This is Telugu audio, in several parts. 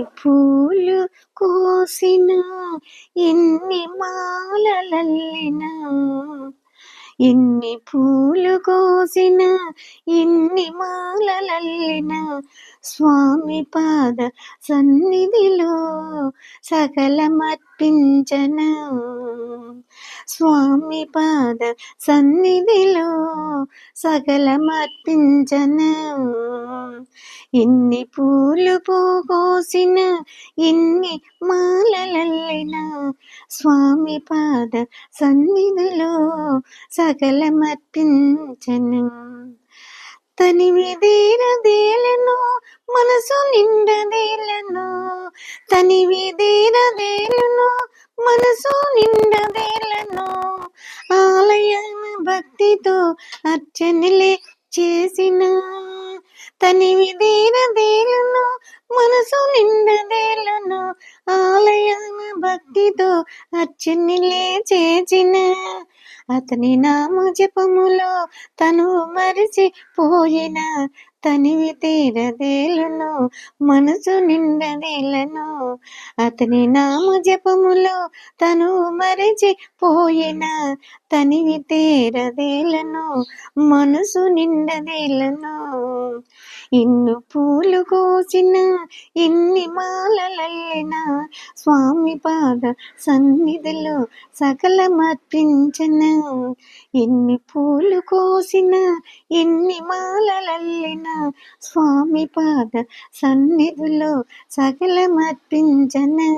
పూలు కోసిన ఎన్ని మాలలల్లిన. ఎన్ని పూలు కోసిన ఎన్ని మాలలల్లిన. స్వామి పాద సన్నిధిలో సకలమర్పించన. స్వామి పాద సన్నిధిలో సకలమర్పించన ఎన్ని పూలు పోసిన ఎన్ని మాలలల్లిన స్వామి పాద సన్నిధిలో సకలమర్పించను తనివి దేలను మనసు నిండదేలను తనివి దేలను అర్చనలే చేసిన తనివి దేలను మనసు నిండదేలను ఆలయాన భక్తితో అర్చనలే చేసిన అతని నామ జపములో తను మరిచిపోయిన. తనివి తీరదేలను మనసు నిండదేలను అతని నామ జపములో తను మరిచిపోయిన. తనివి తీరదేలను మనసు నిండదేలను ఇన్ను పూలు కోసిన ఎన్ని మాలలల్లిన స్వామి పాద సన్నిధిలో సకలమర్పించిన. ఎన్ని పూలు కోసిన ఎన్ని మాలలల్లిన స్వామి పాద సన్నిధిలో సకలమర్పించను.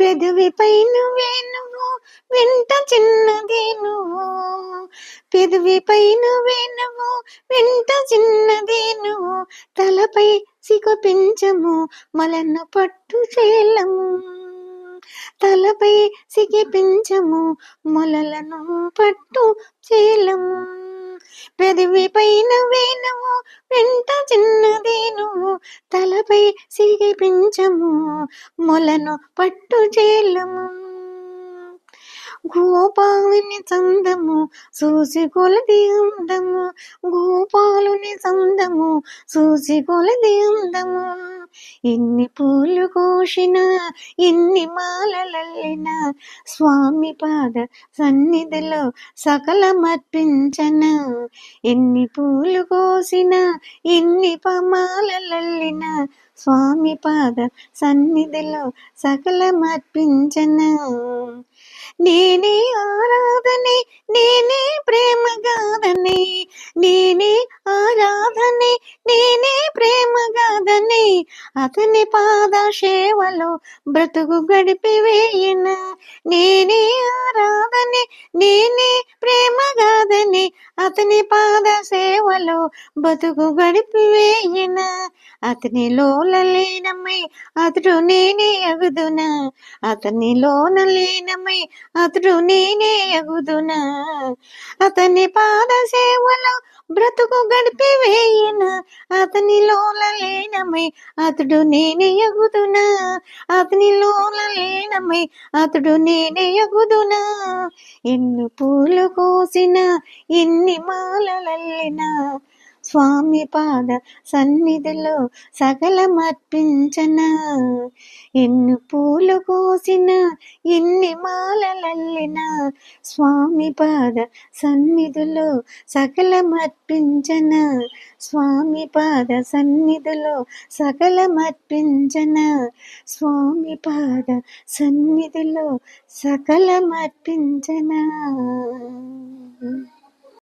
పెదవి పైన నువ్వు వెంట చిన్నదే నువ్వు. పెదవిపై నువ్వే వేణువు వెంట చిన్నదే నువ్వు. తలపై సిగ పెంచము మలన్న పట్టు చేలము. తలపై సిగి పెంచము మొలలను పట్టు చేలము. పెదవి పైన వేణువు వెంట చిన్నదే నువ్వు. తలపై సిగి పెంచము మొలను పట్టు చేలము. గోపాలుని చందము చూసి కొలది అందము. గోపాలుని చందము చూసి కొలది అందము. ఎన్ని పూలు కోసిన ఎన్ని మాలలల్లిన స్వామి పాద సన్నిధిలో సకలమర్పించన. ఎన్ని పూలు కోసిన ఎన్ని పమాలలల్లిన స్వామి పాద సన్నిధిలో సకలమర్పించన. నేనే ఆరా అతని పాద సేవలో బ్రతుకు గడిపివేయన నేనే ఆరాధని నేనే ప్రేమగాదని అతని పాద సేవలో బతుకు గడిపివేయన అతని లోలలేనమై అతడు నేనే అగుదునా? అతని లోన అతడు నేనే అగుదునా? అతని పాద సేవలో బ్రతుకు గడిపి వేయన అతని లోల అతడు నేనే ఎగుదునా అతని లోల లేనమై అతడు నేనే ఎగుదునా ఎన్ను పూలు కోసిన ఎన్ని మాలలల్లినా స్వామి పాద సన్నిధిలో సకలమర్పించన. ఎన్ని పూలు కోసిన ఎన్ని మాలలల్లిన స్వామి పాద సన్నిధిలో సకలమర్పించన. స్వామి పాద సన్నిధిలో సకలమర్పించన. స్వామి పాద సన్నిధిలో సకలమర్పించన.